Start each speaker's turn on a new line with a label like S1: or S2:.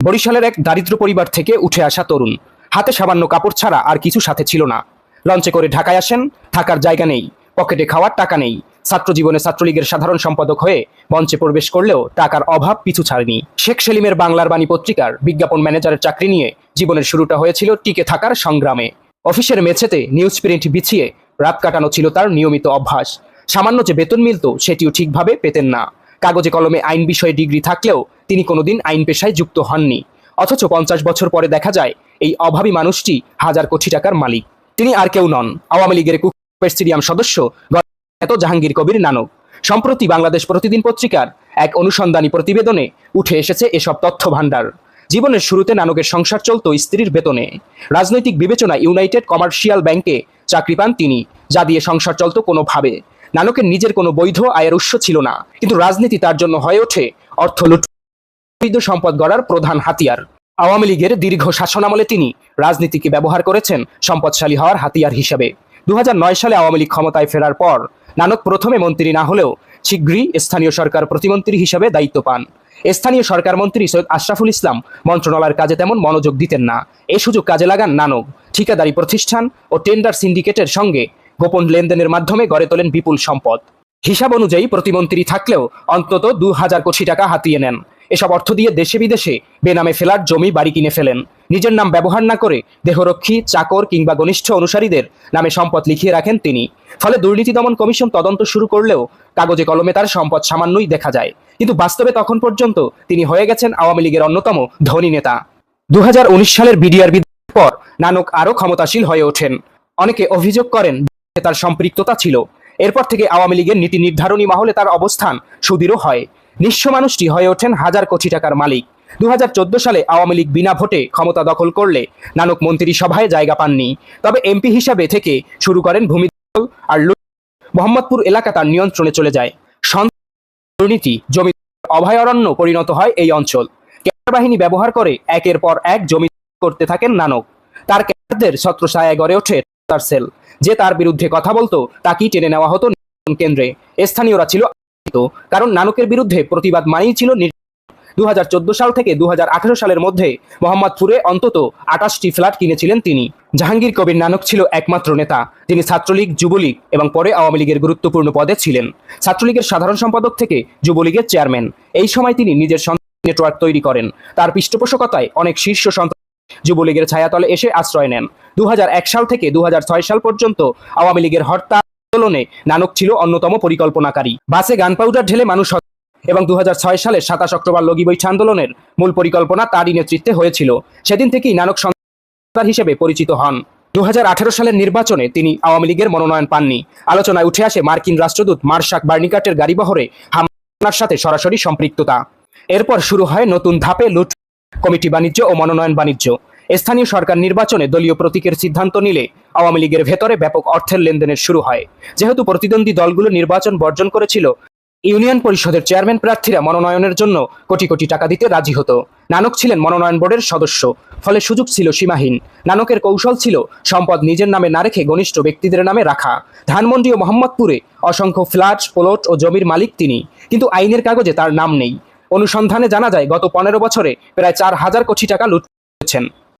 S1: বরিশালের এক দারিদ্র পরিবার থেকে উঠে আসা তরুণ। হাতে সামান্য কাপড় ছাড়া আর কিছু সাথে ছিল না। লঞ্চে করে ঢাকায় আসেন, থাকার জায়গা নেই, পকেটে খাওয়ার টাকা নেই। ছাত্র জীবনে ছাত্রলীগের সাধারণ সম্পাদক হয়ে মঞ্চে প্রবেশ করলেও টাকার অভাব পিছু ছাড়েনি। শেখ সেলিমের বাংলার বাণী পত্রিকার বিজ্ঞাপন ম্যানেজারের চাকরি নিয়ে জীবনের শুরুটা হয়েছিল টিকে থাকার সংগ্রামে। অফিসের মেঝেতে নিউজ প্রিন্ট বিছিয়ে রাত কাটানো ছিল তার নিয়মিত অভ্যাস। সামান্য যে বেতন মিলত, সেটিও ঠিকভাবে পেতেন না। কাগজে কলমে আইন বিষয়ে ডিগ্রি থাকলেও তিনি কোনোদিন আইন পেশায় যুক্ত হননি। অথচ পঞ্চাশ বছর পরে দেখা যায়, এই অভাবী মানুষটি হাজার কোটি টাকার মালিক। তিনি আর কেউ নন। আওয়ামী লীগের স্টেডিয়াম সদস্য এত জাহাঙ্গীর কবির নানক। সম্প্রতি বাংলাদেশ প্রতিদিন পত্রিকার এক অনুসন্ধানী প্রতিবেদনে উঠে এসেছে এসব তথ্য ভাণ্ডার জীবনের শুরুতে নানকের সংসার চলত স্ত্রীর বেতনে। রাজনৈতিক বিবেচনা ইউনাইটেড কমার্শিয়াল ব্যাংকে চাকরি পান তিনি, যা দিয়ে সংসার চলত কোনোভাবে। নানকের নিজের কোনো বৈধ আয়ের উৎস ছিল না। কিন্তু রাজনীতি তার জন্য হয়ে ওঠে অর্থ লুট সম্পদ গড়ার প্রধান হাতিয়ার। আওয়ামী লীগের দীর্ঘ শাসনামলে তিনি রাজনীতিকে ব্যবহার করেছেন সম্পদশালী হওয়ার হাতিয়ার হিসেবে। দুহাজার নয় সালে আওয়ামী লীগ ক্ষমতায় ফেরার পর নানক প্রথমে মন্ত্রী না হলেও শীঘ্রই স্থানীয় সরকার প্রতিমন্ত্রী হিসেবে দায়িত্ব পান। স্থানীয় সরকার মন্ত্রী সৈয়দ আশরাফুল ইসলাম মন্ত্রণালয়ের কাজে তেমন মনোযোগ দিতেন না। এ সুযোগ কাজে লাগান নানক। ঠিকাদারি প্রতিষ্ঠান ও টেন্ডার সিন্ডিকেটের সঙ্গে গোপন লেনদেনের মাধ্যমে গড়ে তোলেন বিপুল সম্পদ। হিসাব অনুযায়ী প্রতিমন্ত্রী থাকলেও অন্তত দু হাজার কোটি টাকা হাতিয়ে নেন। এসব অর্থ দিয়ে দেশে বিদেশে বেনামে ফেলার জমি বাড়ি কিনে ফেলেন। নিজের নাম ব্যবহার না করে দেহরক্ষী, চাকর কিংবা ঘনিষ্ঠ অনুসারীদের নামে সম্পদ লিখিয়ে রাখেন তিনি। ফলে দুর্নীতি দমন কমিশন তদন্ত শুরু করলেও কাগজে কলমে তার সম্পদ সামান্যই দেখা যায়। কিন্তু বাস্তবে তখন পর্যন্ত তিনি হয়ে গেছেন আওয়ামী লীগের অন্যতম ধনী নেতা। দু হাজার উনিশ সালের বিডিআর পর নানক আরও ক্ষমতাশীল হয়ে ওঠেন। অনেকে অভিযোগ করেন তার সম্পৃক্ততা ছিল। এরপর থেকে আওয়ামী লীগের নীতি নির্ধারণী মহলে তার অবস্থান সুদৃঢ় হয়। নিঃস্ব মানুষটি হয়ে ওঠেন হাজার কোটি টাকার মালিক। দু হাজার চোদ্দ সালে আওয়ামী লীগ বিনা ভোটে ক্ষমতা দখল করলে নানক মন্ত্রিসভায় জায়গা পাননি। তবে এমপি হিসাবে থেকে শুরু করেন ভূমি আর মোহাম্মদপুর এলাকা তার নিয়ন্ত্রণে চলে যায়। দুর্নীতি, জমি অভয়ারণ্য পরিণত হয় এই অঞ্চল। ক্যাডার বাহিনী ব্যবহার করে একের পর এক জমি করতে থাকেন নানক। তার ক্যাডারদের ছত্রছায়ায় গড়ে ওঠে তার সেল। যে তার বিরুদ্ধে কথা বলতো, তাকেই টেনে নেওয়া হতো কেন্দ্রে। স্থানীয়রা ছিল কারণ নানকের বিরুদ্ধে প্রতিবাদ মানেই ছিল দু সাল থেকে দু সালের মধ্যে মোহাম্মদপুরে অন্তত আটাশটি ফ্ল্যাট কিনেছিলেন তিনি। জাহাঙ্গীর কবির নানক ছিল একমাত্র নেতা। তিনি ছাত্রলীগ, যুবলীগ এবং পরে আওয়ামী লীগের গুরুত্বপূর্ণ পদে ছিলেন। ছাত্রলীগের সাধারণ সম্পাদক থেকে যুবলীগের চেয়ারম্যান। এই সময় তিনি নিজের নেটওয়ার্ক তৈরি করেন। তার পৃষ্ঠপোষকতায় অনেক শীর্ষ সন্ত্রাস যুবলীগের ছায়াতলে এসে আশ্রয় নেন। দু হাজার এক সাল থেকে দু সাল পর্যন্ত আওয়ামী লীগের হরতাল আন্দোলনে নানক ছিল অন্যতম পরিকল্পনাকারী। বাসে গান পাউডার ঢেলে মানুষ এবং দু সালের সাতাশ অক্টোবর লগি বৈঠা আন্দোলনের মূল পরিকল্পনা তারই নেতৃত্বে হয়েছিল। সেদিন থেকেই নানক সন্ত্রাস হিসেবে পরিচিত হন। দু হাজার আঠেরো সালের নির্বাচনে তিনি আওয়ামী লীগের মনোনয়ন পাননি। আলোচনায় উঠে আসে মার্কিন রাষ্ট্রদূত মার্শাক বার্নিকাটের গাড়িবহরে হামলার সাথে সরাসরি সম্পৃক্ততা। এরপর শুরু হয় নতুন ধাপে লুট কমিটি বাণিজ্য ও মনোনয়ন বাণিজ্য। স্থানীয় সরকার নির্বাচনে দলীয় প্রতীকের সিদ্ধান্ত নিলে আওয়ামী লীগের ভেতরে ব্যাপক অর্থের লেনদেনের শুরু হয়। যেহেতু প্রতিদ্বন্দ্বী দলগুলো নির্বাচন বর্জন করেছিল, ইউনিয়ন পরিষদের চেয়ারম্যান প্রার্থীরা মনোনয়নের জন্য কোটি কোটি টাকা দিতে রাজি হতো। নানক ছিলেন মনোনয়ন বোর্ডের সদস্য, ফলে সুযোগ ছিল সীমাহীন। নানকের কৌশল ছিল সম্পদ নিজের নামে না রেখে ঘনিষ্ঠ ব্যক্তিদের নামে রাখা। ধানমন্ডি ও মোহাম্মদপুরে অসংখ্য ফ্ল্যাট, প্লট ও জমির মালিক তিনি, কিন্তু আইনের কাগজে তার নাম নেই। অনুসন্ধানে জানা যায় গত পনেরো বছরে প্রায় চার হাজার কোটি টাকা লুট করেছেন।